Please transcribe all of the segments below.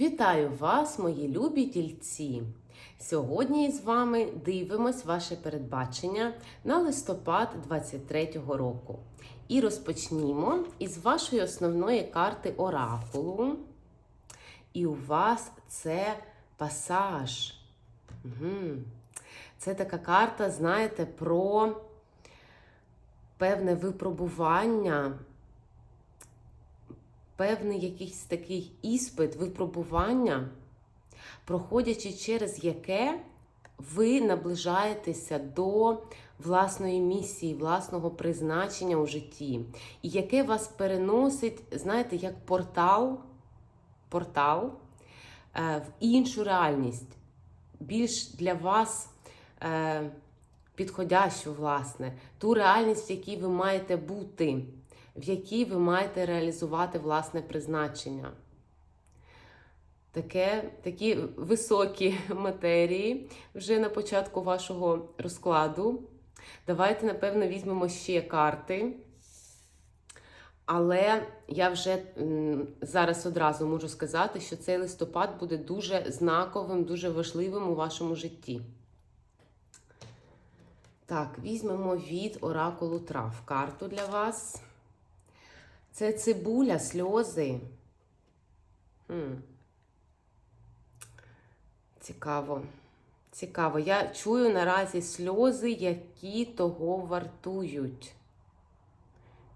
Вітаю вас, мої любі тільці! Сьогодні з вами дивимось ваше передбачення на листопад 23-го року. І розпочнімо із вашої основної карти Оракулу. І у вас це пасаж. Угу. Це така карта, знаєте, про певне випробування, певний якийсь такий іспит, випробування, проходячи через яке ви наближаєтеся до власної місії, власного призначення у житті, і яке вас переносить, знаєте, як портал, портал е, в іншу реальність, більш для вас. Е, Підходящу, власне, ту реальність, в якій ви маєте бути, в якій ви маєте реалізувати власне призначення. Таке, Такі високі матерії вже на початку вашого розкладу. Давайте, напевно, візьмемо ще карти. Але я вже зараз одразу можу сказати, що цей листопад буде дуже знаковим, дуже важливим у вашому житті. Так, візьмемо від оракулу трав карту для вас. Це цибуля, сльози. Хм. Цікаво. Цікаво. Я чую наразі сльози, які того вартують.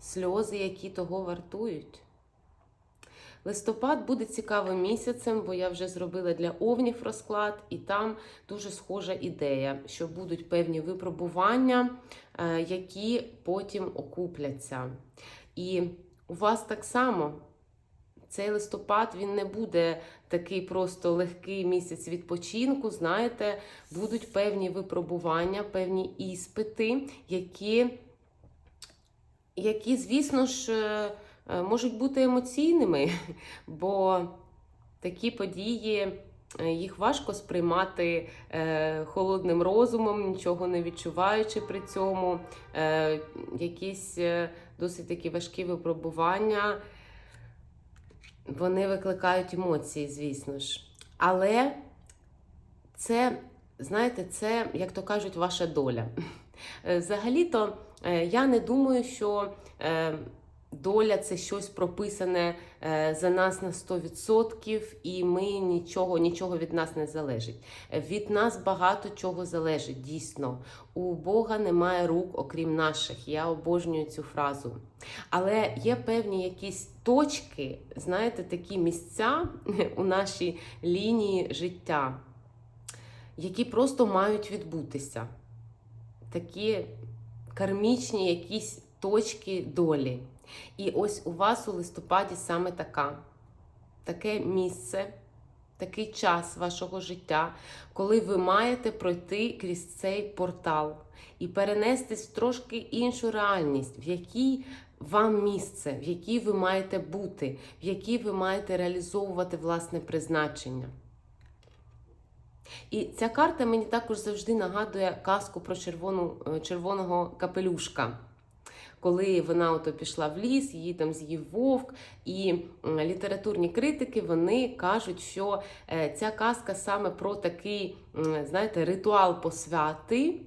Сльози, які того вартують. Листопад буде цікавим місяцем, бо я вже зробила для овнів розклад, і там дуже схожа ідея, що будуть певні випробування, е, які потім окупляться. І у вас так само цей листопад він не буде такий просто легкий місяць відпочинку. Знаєте, будуть певні випробування, певні іспити, які, які звісно ж. е, можуть бути емоційними, бо такі події е, їх важко сприймати е, холодним розумом, нічого не відчуваючи при цьому. Е, якісь е, досить такі важкі випробування. Вони викликають емоції, звісно ж. Але це, знаєте, це, як то кажуть, ваша доля. Е, Взагалі-то е, я не думаю, що. Доля це щось прописане е, за нас на 100%, і ми нічого, нічого від нас не залежить. Е, Від нас багато чого залежить, дійсно. У Бога немає рук, окрім наших. Я обожнюю цю фразу. Але є певні якісь точки, знаєте, такі місця у нашій лінії життя, які просто мають відбутися. Такі кармічні якісь точки долі. І ось у вас у листопаді саме така, таке місце, такий час вашого життя, коли ви маєте пройти крізь цей портал і перенестись в трошки іншу реальність, в якій вам місце, в якій ви маєте бути, в якій ви маєте реалізовувати власне призначення. І ця карта мені також завжди нагадує казку про червону, е, червоного капелюшка коли вона ото пішла в ліс, її там з'їв вовк, і літературні критики вони кажуть, що е, ця казка саме про такий, знаєте, ритуал посвяти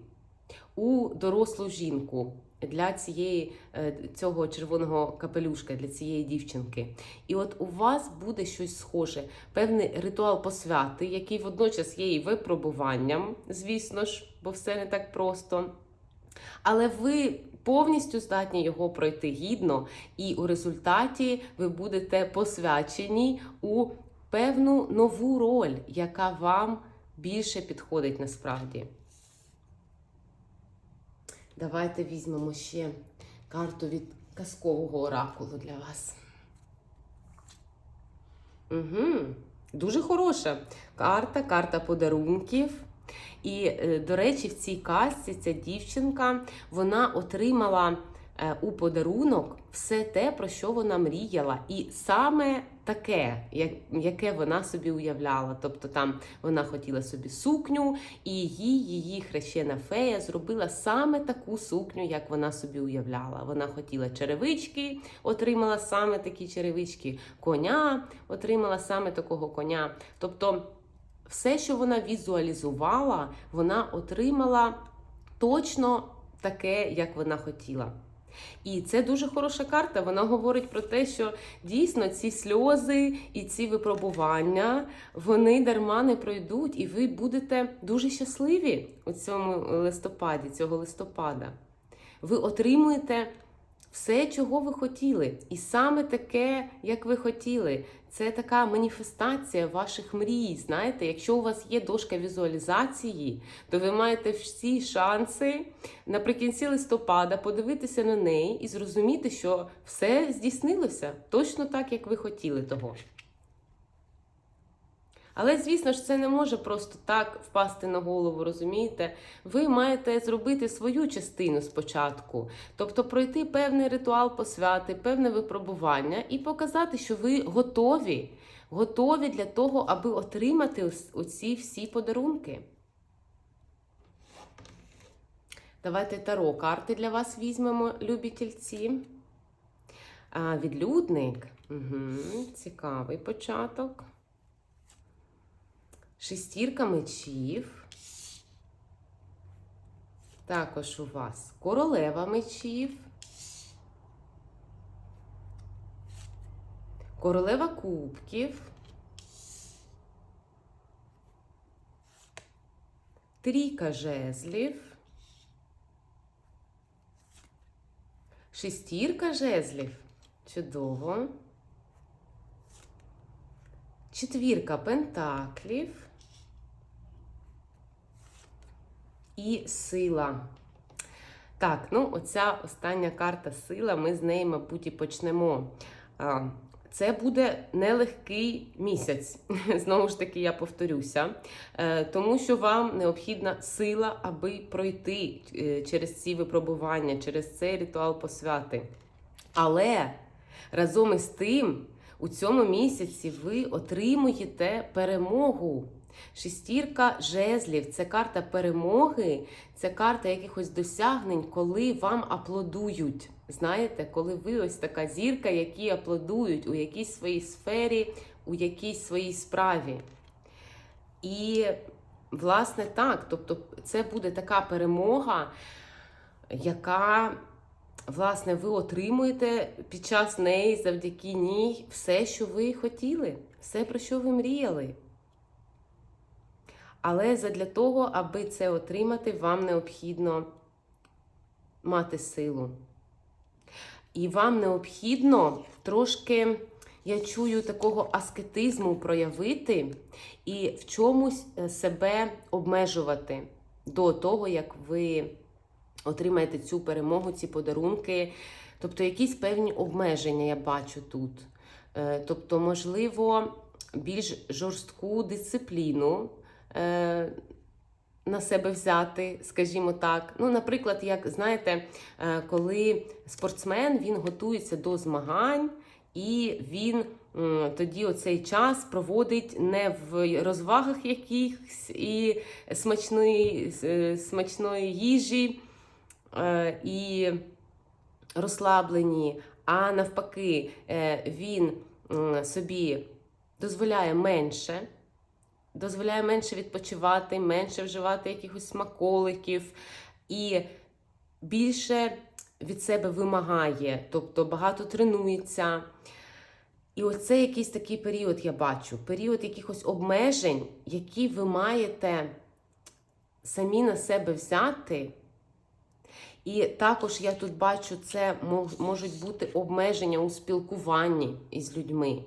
у дорослу жінку. Для цієї е, цього червоного капелюшка, для цієї дівчинки. І от у вас буде щось схоже, певний ритуал посвяти, який водночас є і випробуванням, звісно ж, бо все не так просто. Але ви повністю здатні його пройти гідно, і у результаті ви будете посвячені у певну нову роль, яка вам більше підходить насправді. Давайте візьмемо ще карту від казкового оракулу для вас. Угу. Дуже хороша карта, карта подарунків. І, е, до речі, в цій казці ця дівчинка вона отримала е, у подарунок все те, про що вона мріяла, і саме таке, яке вона собі уявляла. Тобто там вона хотіла собі сукню, і їй її хрещена фея зробила саме таку сукню, як вона собі уявляла. Вона хотіла черевички, отримала саме такі черевички, коня отримала саме такого коня. Тобто, все, що вона візуалізувала, вона отримала точно таке, як вона хотіла. І це дуже хороша карта. Вона говорить про те, що дійсно ці сльози і ці випробування вони дарма не пройдуть, і ви будете дуже щасливі у цьому листопаді, цього листопада. Ви отримуєте все, чого ви хотіли, і саме таке, як ви хотіли. Це така маніфестація ваших мрій. Знаєте, якщо у вас є дошка візуалізації, то ви маєте всі шанси наприкінці листопада подивитися на неї і зрозуміти, що все здійснилося точно так, як ви хотіли того. Але, звісно ж, це не може просто так впасти на голову, розумієте? Ви маєте зробити свою частину спочатку, тобто пройти певний ритуал посвяти, певне випробування і показати, що ви готові, готові для того, аби отримати оці всі подарунки. Давайте таро карти для вас візьмемо, любі тільці. А, відлюдник. Угу, цікавий початок. Шестірка мечів. Також у вас королева мечів. Королева кубків. Трійка жезлів. Шестірка жезлів. Чудово. Четвірка пентаклів. І сила. Так, ну оця остання карта сила, ми з неї, мабуть, і почнемо. Це буде нелегкий місяць. Знову ж таки, я повторюся, Е, тому що вам необхідна сила, аби пройти е, через ці випробування, через цей ритуал посвяти. Але разом із тим, у цьому місяці ви отримуєте перемогу. Шестірка жезлів це карта перемоги, це карта якихось досягнень, коли вам аплодують. Знаєте, коли ви ось така зірка, які аплодують у якійсь своїй сфері, у якійсь своїй справі. І, власне, так, тобто, це буде така перемога, яка, власне, ви отримуєте під час неї, завдяки ній, все, що ви хотіли, все, про що ви мріяли. Але задля того, аби це отримати, вам необхідно мати силу. І вам необхідно трошки, я чую, такого аскетизму проявити і в чомусь е, себе обмежувати до того, як ви отримаєте цю перемогу, ці подарунки. Тобто якісь певні обмеження я бачу тут. Е, Тобто, можливо, більш жорстку дисципліну е, на себе взяти, скажімо так. Ну, наприклад, як знаєте, е, коли спортсмен він готується до змагань, і він тоді оцей час проводить не в розвагах якихось і смачної, е, смачної їжі е, і розслаблені, а навпаки, е, він собі дозволяє менше дозволяє менше відпочивати, менше вживати якихось смаколиків і більше від себе вимагає, тобто багато тренується. І оце якийсь такий період я бачу, період якихось обмежень, які ви маєте самі на себе взяти. І також я тут бачу, це можуть бути обмеження у спілкуванні із людьми.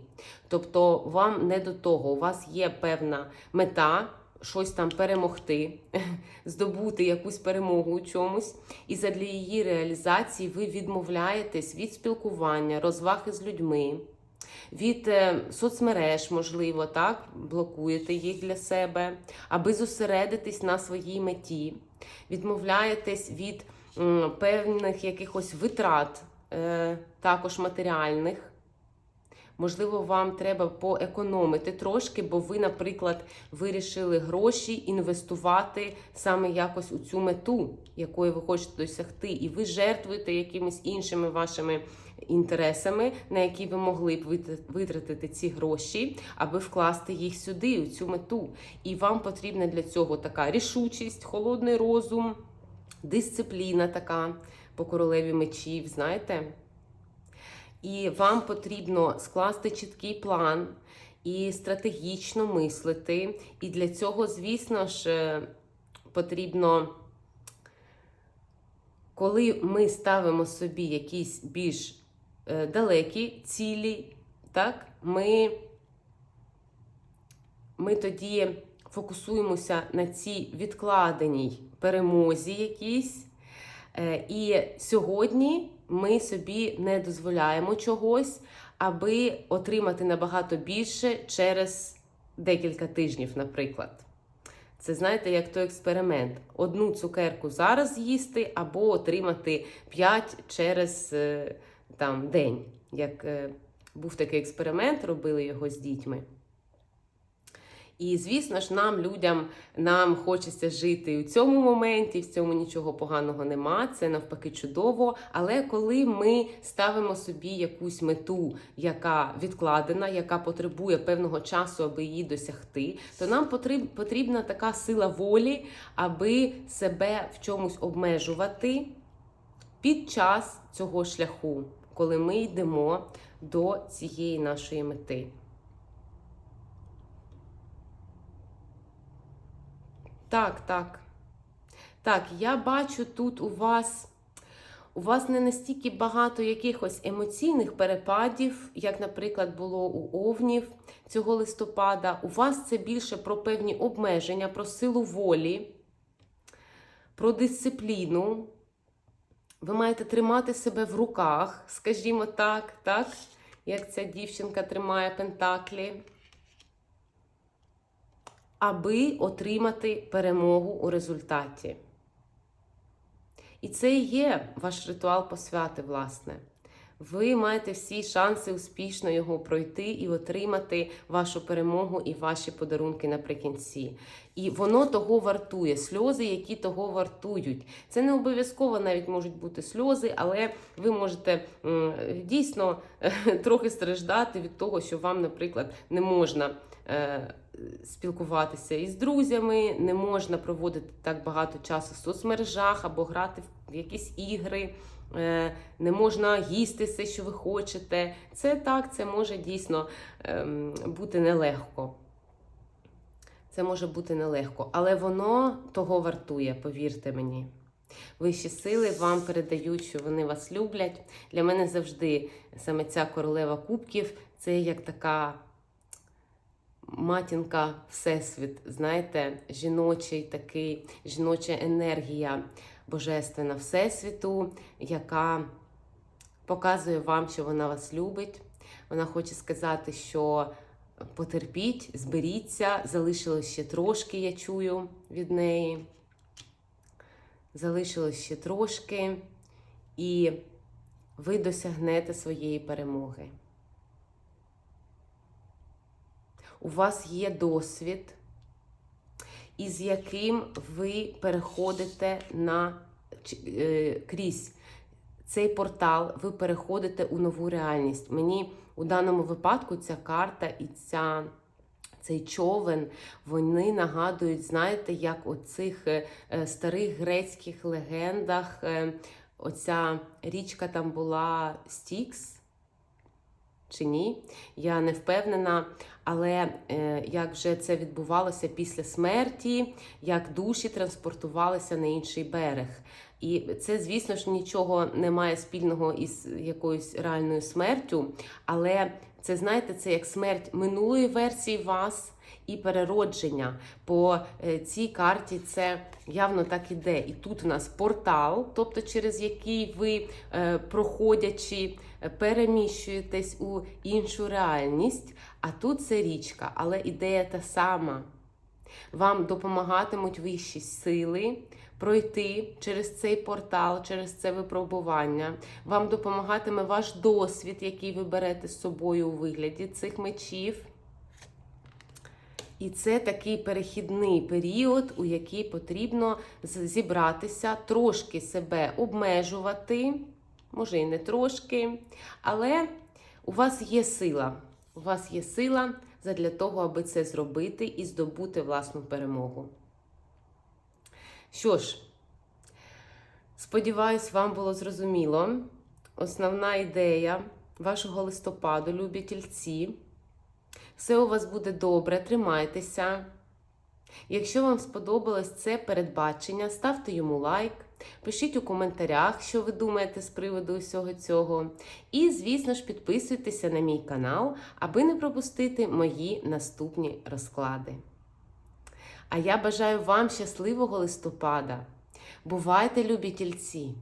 Тобто вам не до того, у вас є певна мета, щось там перемогти, здобути якусь перемогу у чомусь, і задля її реалізації ви відмовляєтесь від спілкування, розваги з людьми, від е, соцмереж, можливо, так, блокуєте їх для себе, аби зосередитись на своїй меті, відмовляєтесь від певних якихось витрат, е, також матеріальних. Можливо, вам треба поекономити трошки, бо ви, наприклад, вирішили гроші інвестувати саме якось у цю мету, якої ви хочете досягти, і ви жертвуєте якимись іншими вашими інтересами, на які ви могли б витратити ці гроші, аби вкласти їх сюди, у цю мету. І вам потрібна для цього така рішучість, холодний розум, дисципліна така по королеві мечів, знаєте. І вам потрібно скласти чіткий план і стратегічно мислити. І для цього, звісно ж, е, потрібно, коли ми ставимо собі якісь більш е, далекі цілі, так, ми, ми тоді фокусуємося на цій відкладеній перемозі якійсь. Е, І сьогодні ми собі не дозволяємо чогось, аби отримати набагато більше через декілька тижнів, наприклад. Це знаєте, як той експеримент: одну цукерку зараз з'їсти, або отримати 5 через е, там, день. Як е, був такий експеримент, робили його з дітьми. І, звісно ж, нам, людям, нам хочеться жити у цьому моменті, в цьому нічого поганого нема, це навпаки чудово. Але коли ми ставимо собі якусь мету, яка відкладена, яка потребує певного часу, аби її досягти, то нам потрібна така сила волі, аби себе в чомусь обмежувати під час цього шляху, коли ми йдемо до цієї нашої мети. Так, так. Так, я бачу тут у вас. У вас не настільки багато якихось емоційних перепадів, як, наприклад, було у Овнів цього листопада. У вас це більше про певні обмеження, про силу волі, про дисципліну. Ви маєте тримати себе в руках, скажімо так, так? Як ця дівчинка тримає пентаклі аби отримати перемогу у результаті. І це і є ваш ритуал посвяти, власне. Ви маєте всі шанси успішно його пройти і отримати вашу перемогу і ваші подарунки наприкінці. І воно того вартує. Сльози, які того вартують. Це не обов'язково навіть можуть бути сльози, але ви можете дійсно трохи страждати від того, що вам, наприклад, не можна. Спілкуватися із друзями, не можна проводити так багато часу в соцмережах або грати в якісь ігри, е, не можна їсти все, що ви хочете. Це так, це може дійсно ем, бути нелегко. Це може бути нелегко, але воно того вартує, повірте мені. Вищі сили вам передають, що вони вас люблять. Для мене завжди саме ця королева кубків це як така матінка Всесвіт, знаєте, жіночий такий, жіноча енергія божественна Всесвіту, яка показує вам, що вона вас любить. Вона хоче сказати, що потерпіть, зберіться, залишилось ще трошки, я чую від неї. Залишилось ще трошки, і ви досягнете своєї перемоги. У вас є досвід, із яким ви переходите на е, крізь цей портал, ви переходите у нову реальність. Мені у даному випадку ця карта і ця. Цей човен, вони нагадують, знаєте, як у цих е, е, старих грецьких легендах оця річка там була Стікс чи ні, я не впевнена. Але е, як вже це відбувалося після смерті, як душі транспортувалися на інший берег. І це, звісно ж, нічого не має спільного із якоюсь реальною смертю, але це, знаєте, це як смерть минулої версії вас і переродження. По е, цій карті це явно так іде. І тут у нас портал, тобто через який ви, е, проходячи, е, переміщуєтесь у іншу реальність. А тут це річка, але ідея та сама. вам допомагатимуть вищі сили пройти через цей портал, через це випробування. Вам допомагатиме ваш досвід, який ви берете з собою у вигляді цих мечів. І це такий перехідний період, у який потрібно зібратися, трошки себе обмежувати, може і не трошки, але у вас є сила. У вас є сила задля того, аби це зробити і здобути власну перемогу. Що ж, сподіваюсь, вам було зрозуміло. Основна ідея вашого листопаду, любі тільці. Все у вас буде добре, тримайтеся. Якщо вам сподобалось це передбачення, ставте йому лайк, пишіть у коментарях, що ви думаєте з приводу усього цього. І, звісно ж, підписуйтеся на мій канал, аби не пропустити мої наступні розклади. А я бажаю вам щасливого листопада. Бувайте, любі тільці!